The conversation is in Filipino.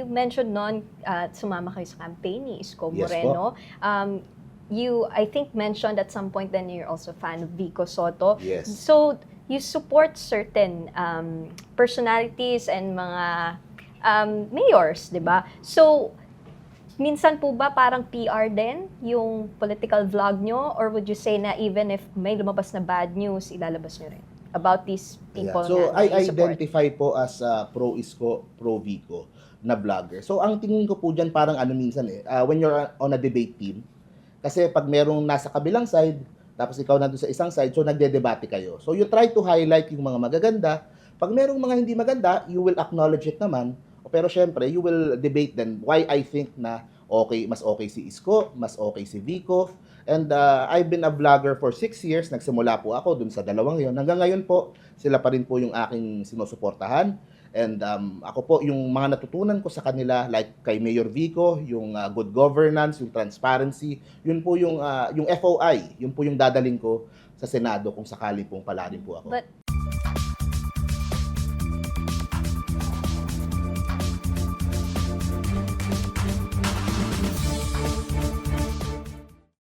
you mentioned noon, uh, sumama kayo sa campaign ni Isko Yes Moreno. Um, you, I think, mentioned at some point then you're also a fan of Vico Soto. Yes. So, you support certain um, personalities and mga um, mayors, di ba? So, minsan po ba parang PR din yung political vlog nyo? Or would you say na even if may lumabas na bad news, ilalabas nyo rin about these Yeah. people So, na, I support? identify po as uh, pro-Isko, pro-Vico na vlogger. So, ang tingin ko po dyan parang ano minsan eh, uh, when you're on a debate team, kasi pag merong nasa kabilang side, tapos ikaw nandun sa isang side, so nagde-debate kayo. So, you try to highlight yung mga magaganda. Pag merong mga hindi maganda, you will acknowledge it naman. Pero syempre, you will debate then why I think na okay, mas okay si Isko, mas okay si Vico. And uh, I've been a vlogger for six years. Nagsimula po ako dun sa dalawang yon. Hanggang ngayon po, sila pa rin po yung aking sinusuportahan. And um, ako po, yung mga natutunan ko sa kanila, like kay Mayor Vico, yung uh, good governance, yung transparency, yun po yung, uh, yung FOI, yun po yung dadaling ko sa Senado kung sakali pong palarin po ako. But